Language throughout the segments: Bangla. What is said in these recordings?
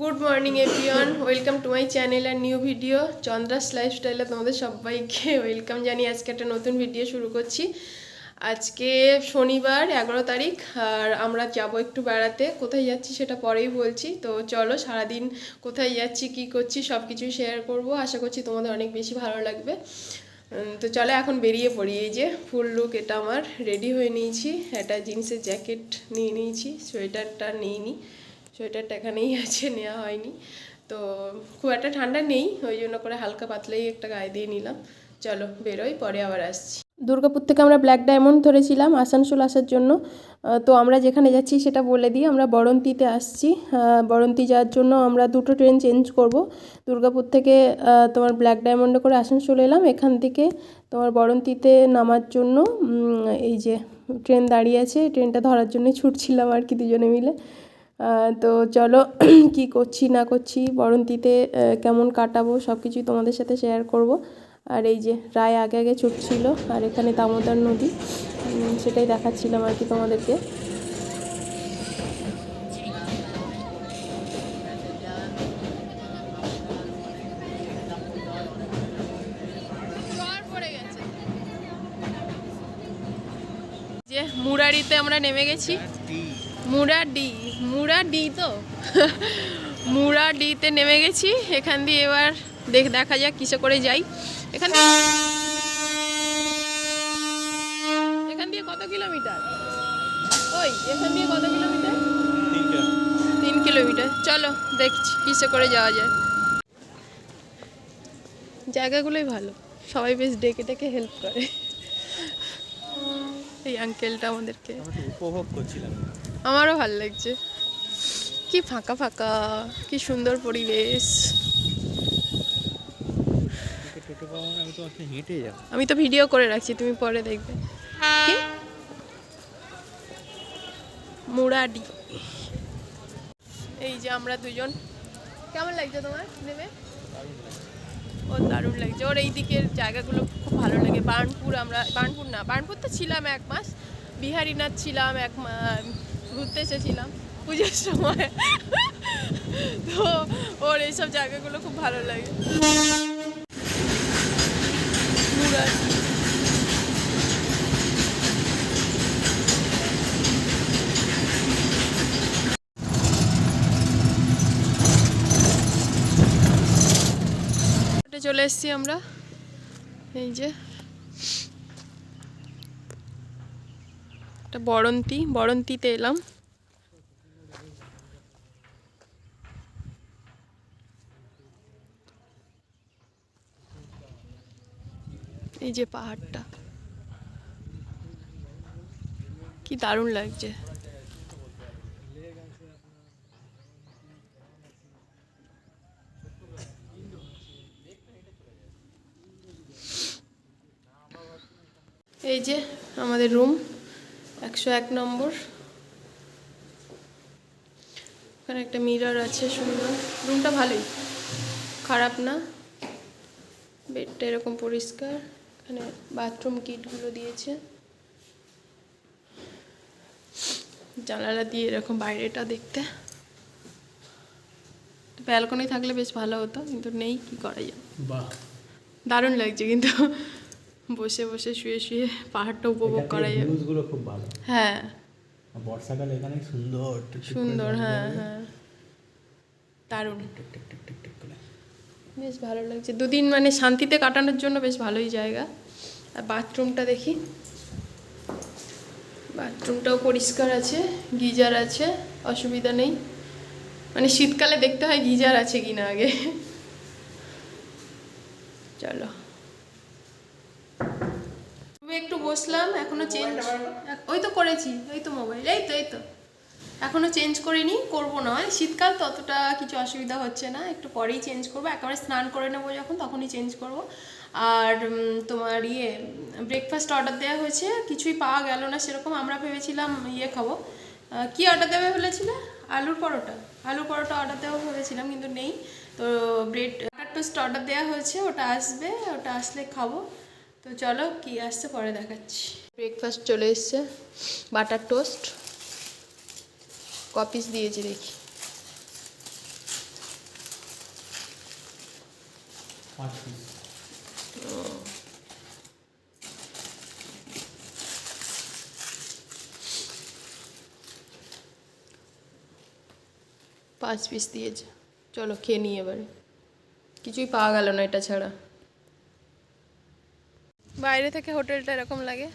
Good morning everyone welcome to my channel R new video চন্দ্রাস লাইফস্টাইলে তোমাদের সবাইকে ওয়েলকাম জানিয়ে আজকে একটা নতুন ভিডিও শুরু করছি। আজকে শনিবার, এগারো তারিখ, আর আমরা যাব একটু বেড়াতে। কোথায় যাচ্ছি সেটা পরেই বলছি। তো চলো সারাদিন কোথায় যাচ্ছি, কি করছি সব কিছুই শেয়ার করব। আশা করছি তোমাদের অনেক বেশি ভালো লাগবে। তো চলো এখন বেরিয়ে পড়ি। এই যে ফুল লুক এটা আমার। রেডি হয়ে নিয়েছি। একটা জিন্সের জ্যাকেট নিয়ে নিয়েছি, সোয়েটারটা নিইনি সোয়েটারটা এখানেই আছে নেওয়া হয়নি। তো খুব একটা ঠান্ডা নেই, ওই জন্য করে হালকা পাতলাই একটা গায়ে দিয়ে নিলাম। চলো বেরোই, পরে আবার আসছি। দুর্গাপুর থেকে আমরা ব্ল্যাক ডায়মন্ড ধরেছিলাম আসানসোল আসার জন্য। তো আমরা যেখানে যাচ্ছি সেটা বলে দিই, আমরা বরন্তিতে আসছি। বরন্তি যাওয়ার জন্য আমরা দুটো ট্রেন চেঞ্জ করব। দুর্গাপুর থেকে তোমার ব্ল্যাক ডায়মন্ডে করে আসানসোল এলাম। এখান থেকে তোমার বরন্তিতে নামার জন্য এই যে ট্রেন দাঁড়িয়ে আছে, ট্রেনটা ধরার জন্যই ছুটছিলাম আর কি দুজনে মিলে। তো চলো কি করছি না করছি, বরন্তিতে কেমন কাটাবো সব কিছুই তোমাদের সাথে শেয়ার করব। আর এই যে রায় আগে আগে ছুটছিল আর এখানে দামোদর নদী সেটাই দেখাচ্ছিলাম আর কি তোমাদেরকে। যে মুরারিতে আমরা নেমে গেছি। মুরা ডি মুরা ডি তো? মুরা ডিতে নেমে গেছি। এখান দিয়ে এবার দেখ দেখা যাক কিসে করে যাই। এখান এখান দিয়ে কত কিলোমিটার? ওই এখান দিয়ে কত কিলোমিটার? তিন কিলোমিটার। চলো দেখছি কিসে করে যাওয়া যায়। জায়গাগুলোই ভালো। সবাই বেশ ডেকে ডেকে হেল্প করে। এই আঙ্কেলটা আমাদেরকে উপভোগ করছিলাম। আমারও ভালো লাগছে। কি ফাঁকা ফাঁকা, কি সুন্দর পরিবেশ। আমি তো ভিডিও করে রাখছি, তুমি পরে দেখবে। মুরাডি। এই যে আমরা দুজন। কেমন লাগছে তোমার নেমে? ও দারুণ লাগছে। ওর এই দিকের জায়গাগুলো খুব ভালো লাগে। বার্নপুর আমরা, বার্নপুর না, বার্নপুর তো ছিলাম এক মাস। বিহারীনাথ ছিলাম এক ঘুরতে এসেছিলাম। পুজোর সময়। তো ওর এইসব জায়গাগুলো খুব ভালো লাগে। চলে এসেছি আমরা। এই যে। একটা বরন্তি, বরন্তিতে এলাম। এই যে পাহাড়টা। কি দারুণ লাগছে। এই যে আমাদের রুম, একশো এক নম্বর। ওখানে একটা মিরর আছে সুন্দর। রুমটা ভালোই। খারাপ না। বেডটা এরকম পরিষ্কার। এখানে বাথরুম কিটগুলো দিয়েছে জানালা দিয়ে এরকম বাইরেটা দেখতে ব্যালকনি থাকলে বেশ ভালো হতো কিন্তু নেই কি করা যায় দারুণ লাগছে কিন্তু বসে বসে শুয়ে শুয়ে পাহাড়টা উপভোগ করা ভিউজগুলো খুব ভালো হ্যাঁ বর্ষাকালে এখানে সুন্দর সুন্দর হ্যাঁ হ্যাঁ দারুণ বেশ ভালো লাগছে। দুদিন মানে শান্তিতে কাটানোর জন্য বেশ ভালোই জায়গা। আর বাথরুমটা দেখি। বাথরুমটাও পরিষ্কার আছে গিজার আছে অসুবিধা নেই। মানে শীতকালে দেখতে হয় গিজার আছে কিনা আগে। চলো। একটু বসলাম এখনও চেঞ্জ ওই তো করেছি ওই তো মোবাইল এই তো এই তো। এখনও চেঞ্জ করিনি, করব না মানে শীতকাল ততটা কিছু অসুবিধা হচ্ছে না, একটু পরেই চেঞ্জ করব। একেবারে স্নান করে নেব যখন, তখনই চেঞ্জ করব। আর তোমার ইয়ে ব্রেকফাস্ট অর্ডার দেওয়া হয়েছে, কিছুই পাওয়া গেল না সেরকম, আমরা ভেবেছিলাম ইয়ে খাব। কি অর্ডার দেবে বলেছিলে? আলুর পরোটা। আলুর পরোটা অর্ডার দেওয়া ভেবেছিলাম, কিন্তু নেই। তো ব্রেড টোস্ট অর্ডার দেওয়া হয়েছে, ওটা আসবে, ওটা আসলে খাব। তো চলো, কি আসছে পরে দেখাচ্ছি। ব্রেকফাস্ট চলে এসছে বাটার টোস্ট কপিস দিয়েছি দেখি। পাঁচ পিস দিয়েছে। চলো খেয়ে নিই এবারে। কিছুই পাওয়া গেল না এটা ছাড়া। বাইরে থেকে হোটেলটা এরকম লাগে।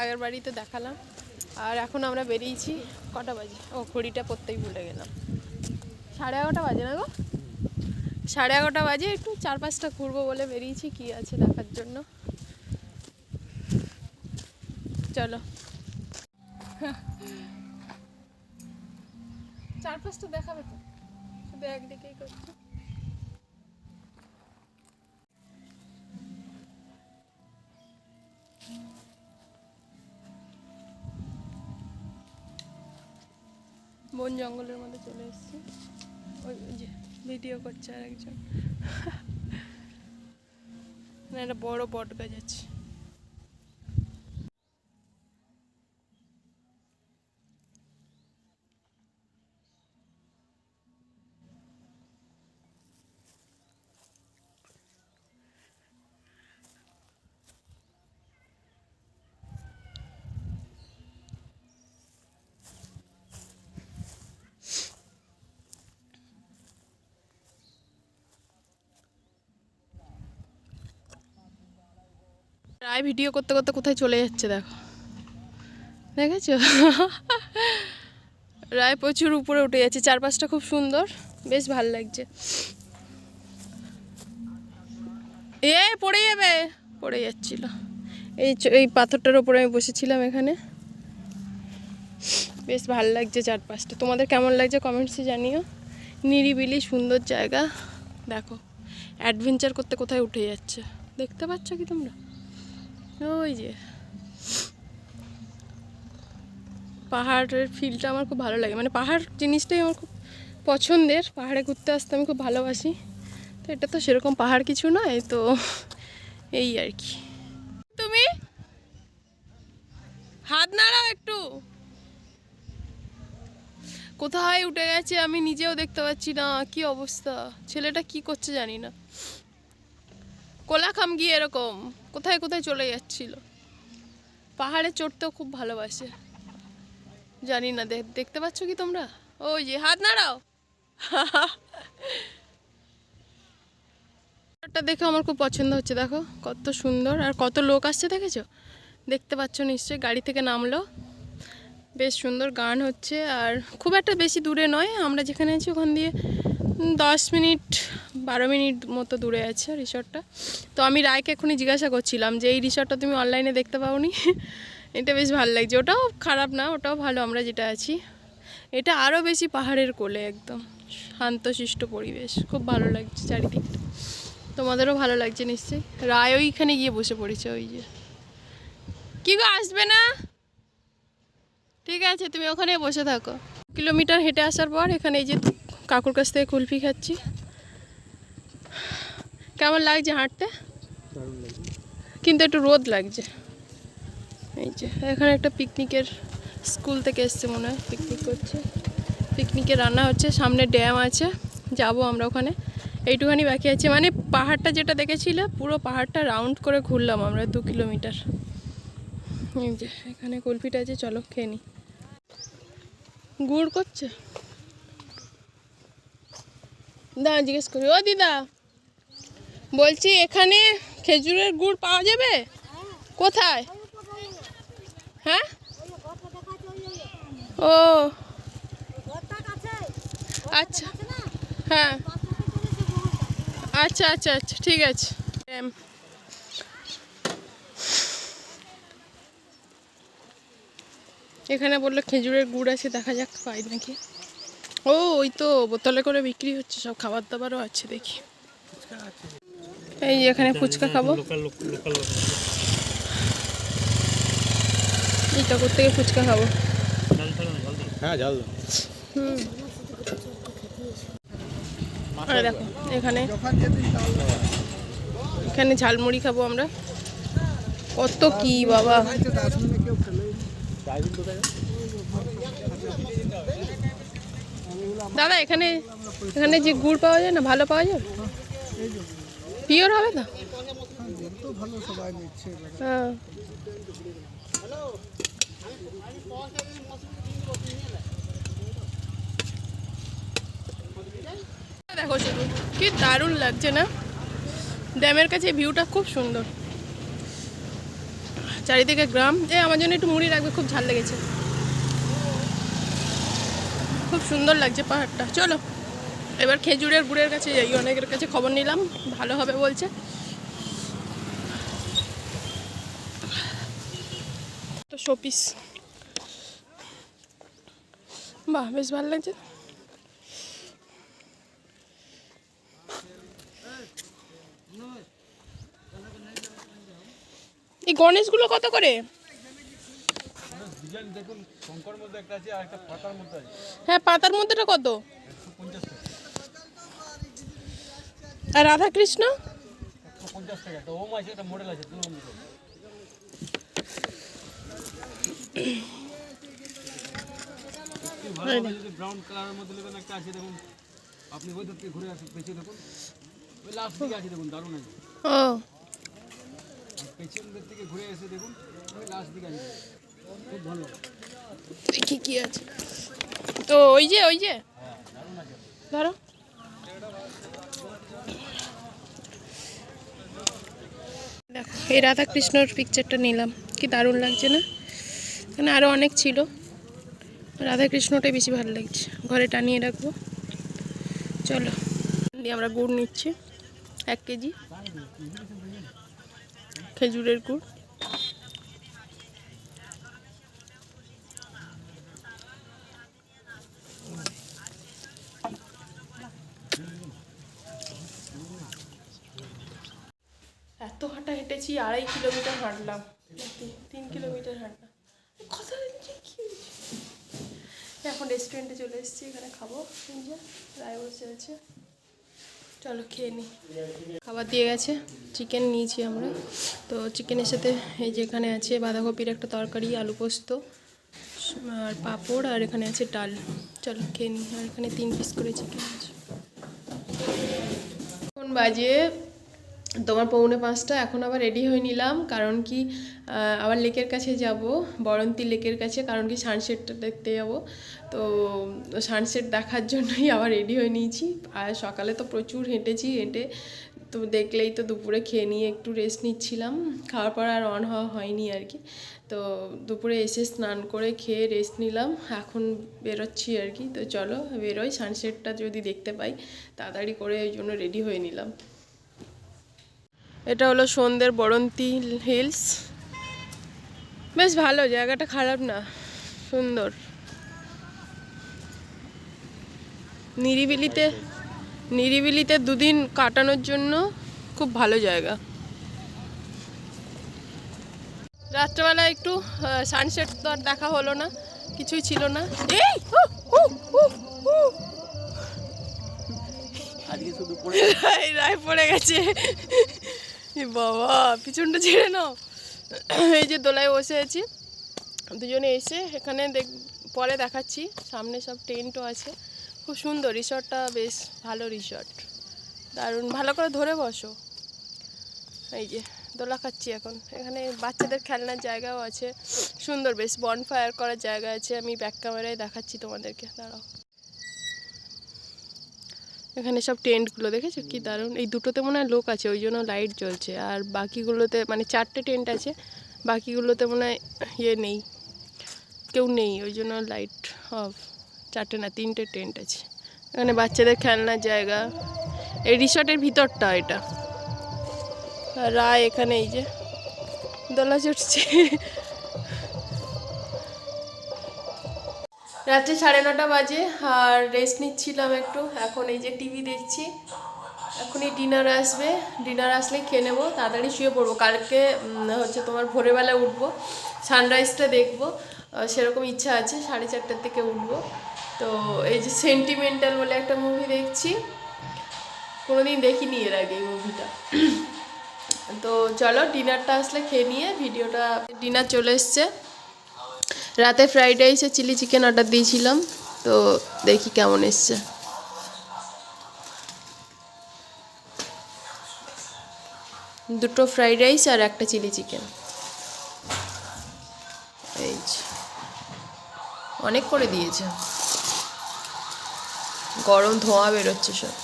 আগের বাড়ি তো দেখালাম। আর এখন আমরা বেরিয়েছি কটা বাজে? ও, ঘড়িটা পড়তেই ভুলে গেলাম। সাড়ে এগারোটা বাজে না গো? সাড়ে এগারোটা বাজে, একটু চার পাঁচটা ঘুরবো বলে বেরিয়েছি, কি আছে দেখার জন্য। চলো। চার পাঁচটা দেখাবে তো? শুধু একদিকেই করছে। বন জঙ্গলের মধ্যে চলে এসেছি। ওই যে ভিডিও করছে আর একজন একটা বড় বট গাছ আছে। রায় ভিডিও করতে করতে কোথায় চলে যাচ্ছে দেখো। দেখেছ? রায় প্রচুর উপরে উঠে যাচ্ছে, চারপাশটা খুব সুন্দর, বেশ ভালো লাগছে। এ, পড়ে যাবে, পড়ে যাচ্ছিল। এই এই পাথরটার উপরে আমি বসেছিলাম এখানে। বেশ ভালো লাগছে চারপাশটা। তোমাদের কেমন লাগছে কমেন্টসে জানিও। নিরিবিলি সুন্দর জায়গা। দেখো অ্যাডভেঞ্চার করতে কোথায় উঠে যাচ্ছে। দেখতে পাচ্ছ কি তোমরা? ওই যে। পাহাড়ের ফিলটা আমার খুব ভালো লাগে। মানে পাহাড় জিনিসটাই আমার খুব পছন্দের। পাহাড়ে ঘুরতে আসতে আমি খুব ভালোবাসি। তো এটা তো সেরকম পাহাড় কিছু নয়, তো এই আর কি। তুমি? হাত নাড়াও একটু। কোথায় উঠে গেছে আমি নিজেও দেখতে পাচ্ছি না। কি অবস্থা? ছেলেটা কি করছে জানি না। কোলাখাম গিয়ে এরকম কোথায় কোথায় চলে যাচ্ছিল। পাহাড়ে চড়তেও খুব ভালোবাসে। জানি না দেখ- দেখতে পাচ্ছ কি তোমরা? ওই যে, হাত নাড়াও। পাহাড়টা দেখে আমার খুব পছন্দ হচ্ছে, দেখো। কত সুন্দর। আর কত লোক আসছে দেখেছ? দেখতে পাচ্ছ নিশ্চয়ই, গাড়ি থেকে নামলো। বেশ সুন্দর গান হচ্ছে। আর খুব একটা বেশি দূরে নয়, আমরা যেখানে আছি ওখান দিয়ে দশ মিনিট বারো মিনিট মতো দূরে আছে রিসর্টটা। তো আমি রায়কে এখনই জিজ্ঞাসা করছিলাম যে, এই রিসর্টটা তুমি অনলাইনে দেখতে পাওনি? এটা বেশ ভালো লাগছে। ওটাও খারাপ না, ওটাও ভালো, আমরা যেটা আছি। এটা আরও বেশি পাহাড়ের কোলে একদম শান্তশিষ্ট পরিবেশ। খুব ভালো লাগছে চারিদিকটা। তোমাদেরও ভালো লাগছে নিশ্চয়ই। রায় ওইখানে গিয়ে বসে পড়েছে ওই যে। কি গো, আসবে না? ঠিক আছে, তুমি ওখানে বসে থাকো। কিলোমিটার হেঁটে আসার পর এখানে এই যে কাকুর কাছ থেকে কুলফি খাচ্ছি। কেমন লাগছে হাঁটতে? কিন্তু একটু রোদ লাগছে। এই যে এখানে একটা পিকনিকের স্কুল থেকে এসছে মনে হয় পিকনিক করছে। পিকনিকে রান্না হচ্ছে সামনে ড্যাম আছে যাব আমরা ওখানে। এইটুখানি বাকি আছে। মানে পাহাড়টা যেটা দেখেছিলে পুরো পাহাড়টা রাউন্ড করে ঘুরলাম আমরা দু কিলোমিটার। এই যে এখানে কুলফিটা আছে চলো খেয়ে নিই গুড় করছে? দা জিজ্ঞেস করি ও দিদা বলছি, এখানে খেজুরের গুড় পাওয়া যাবে? কোথায়? হ্যাঁ? ও। আচ্ছা। হ্যাঁ। আচ্ছা আচ্ছা আচ্ছা ঠিক আছে। এখানে বলল খেজুরের গুড় আছে, দেখা যাক পাই নাকি। ও, ওই তো, বোতলে করে বিক্রি হচ্ছে, সব খাবার দাবারও আছে দেখি। এই এখানে ফুচকা খাব। এই টকর থেকে ফুচকা খাব? হ্যাঁ জল দাও। হুম। আর দেখো এখানে এখানে ঝালমুড়ি খাব আমরা। কত কি বাবা। দাদা এখানে এখানে যে গুড় পাওয়া যায় না ভালো পাওয়া যায়? পিওর হবে তো? হ্যাঁ। দেখো শুধু, কি দারুণ লাগছে না? ড্যামের কাছে ভিউটা খুব সুন্দর। চারিদিকে গ্রাম। এ, আমার জন্য একটু মুড়ি রাখবে, খুব ঝাল লেগেছে। খুব সুন্দর লাগছে পাহাড়টা। চলো। এবার খেজুরের গুড়ের কাছে যাই অনেকের কাছে খবর নিলাম ভালো হবে বলছে। তো শোপিস। বাহ বেশ ভালো লাগছে। এই গণেশগুলো কত করে? হ্যাঁ পাতার মধ্যেটা কত? হবে যদি ব্রাউন কালারের মধ্যে নেবেন একটা আছে দেখুন আপনি ওই দিক ঘুরে আসুন পেছিয়ে দেখুন ওই লাস্ট দিকে আছে দেখুন দারুণ আছে ও। আর পেছন দিক ঘুরে এসে দেখুন ওই লাস্ট দিকে আছে খুব ভালো দেখি আছে। তো ওই যে ওই যে। ধরো। দেখো, এই রাধাকৃষ্ণর পিকচারটা নিলাম। কি দারুণ লাগছে না? এখানে আরও অনেক ছিল। রাধাকৃষ্ণটাই বেশি ভালো লাগছে। ঘরে টানিয়ে রাখব। চলো। দিয়ে আমরা গুড় নিচ্ছি। এক কেজি। খেজুরের গুড় এত হাঁটা হেঁটেছি আড়াই কিলোমিটার হাঁটলাম। তিন- কিলোমিটার হাঁটলাম। কথা? এখন রেস্টুরেন্টে চলে এসেছি, এখানে খাব। যে রায় বসে আছে চলো খেয়ে নিই খাবার দিয়ে গেছে চিকেন নিয়েছি আমরা। তো চিকেনের সাথে এই যে এখানে আছে বাঁধাকপির একটা তরকারি, আলু পোস্ত, আর পাঁপড়, আর এখানে আছে ডাল। চলো খেয়ে নিই আর এখানে তিন পিস করে চিকেন আছে। বাজে তোমার পৌনে পাঁচটা, এখন আবার রেডি হয়ে নিলাম। কারণ কি আবার লেকের কাছে যাব, বরন্তি লেকের কাছে, কারণ কি সানসেটটা দেখতে যাব। তো সানসেট দেখার জন্যই আবার রেডি হয়ে নিয়েছি। আর সকালে তো প্রচুর হেঁটেছি, হেঁটে তো দেখলেই তো দুপুরে খেয়ে নিয়ে একটু রেস্ট নিচ্ছিলাম। খাওয়ার পর আর অন হওয়া হয়নি আর কি। তো দুপুরে এসে স্নান করে খেয়ে রেস্ট নিলাম। এখন বেরোচ্ছি আর কি। তো চলো বেরোই সানসেটটা যদি দেখতে পাই, তাড়াতাড়ি করে ওই জন্য রেডি হয়ে নিলাম। এটা হলো সন্ধ্যের বরন্তি হিলস। বেশ ভালো জায়গাটা খারাপ না সুন্দর। নিরিবিলিতে নিরিবিলিতে দুদিন কাটানোর জন্য খুব ভালো জায়গা। রাত্রেবেলা একটু সানসেট তো আর দেখা হলো না কিছুই ছিল না। এই রায় রায় পড়ে গেছে। বাবা, পিছনটা ছেড়ে নাও। এই যে দোলায় বসে আছি। দুজনে এসে এখানে দেখ, পরে দেখাচ্ছি। সামনে সব টেন্টও আছে। খুব সুন্দর রিসর্টটা বেশ ভালো রিসর্ট দারুণ। ভালো করে ধরে বসো। এই যে, দোলা খাচ্ছি এখন। এখানে বাচ্চাদের খেলনার জায়গাও আছে। সুন্দর, বেশ বনফায়ার করার জায়গা আছে। আমি ব্যাক ক্যামেরায় দেখাচ্ছি তোমাদেরকে। দাঁড়াও। এখানে সব টেন্টগুলো দেখেছ? কি দারুণ। এই দুটোতে মনে হয় লোক আছে, ওই জন্য লাইট জ্বলছে। আর বাকিগুলোতে মানে চারটে টেন্ট আছে, বাকিগুলোতে মনে হয় ইয়ে নেই। কেউ নেই, ওই জন্য লাইট অফ চারটে না, তিনটে টেন্ট আছে। এখানে বাচ্চাদের খেলনার জায়গা। এই রিসর্টের ভিতরটা এটা। রায় এখানে এই যে, দোলা চড়ছে। রাত্রে সাড়ে নটা বাজে, আর রেস্ট নিচ্ছিলাম একটু। এখন এই যে টিভি দেখছি। এখনই ডিনার আসবে। ডিনার আসলে খেয়ে নেব, তাড়াতাড়ি শুয়ে পড়ব। কালকে হচ্ছে তোমার ভোরবেলা উঠবো সানরাইজটা দেখব। সেরকম ইচ্ছা আছে, সাড়ে চারটার থেকে উঠবো। তো এই যে সেন্টিমেন্টাল বলে একটা মুভি দেখছি। কোনোদিন দেখিনি এর আগে এই মুভিটা তো চলো ডিনারটা আসলে খেয়ে নিয়ে ভিডিওটা ডিনার চলে এসছে। রাতে ফ্রাইড রাইসে চিলি চিকেন অর্ডার দিয়েছিলাম, তো দেখি কেমন এসছে। দুটো ফ্রাইড রাইস আর একটা চিলি চিকেন এই অনেক করে দিয়েছে। গরম ধোঁয়া বেরোচ্ছে সব।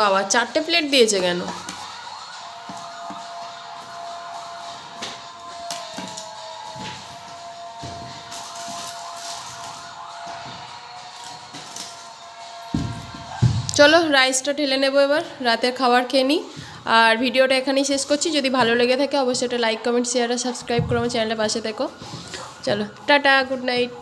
বাবা, চারটে প্লেট দিয়েছে কেন? চলো রাইসটা ঢেলে নেব এবার, রাতের খাবার খেয়ে নিই। আর ভিডিওটা এখানেই শেষ করছি, যদি ভালো লেগে থাকে অবশ্যই একটা লাইক কমেন্ট শেয়ার আর সাবস্ক্রাইব করো আমার চ্যানেলের পাশে থেকো। চলো, টাটা গুড নাইট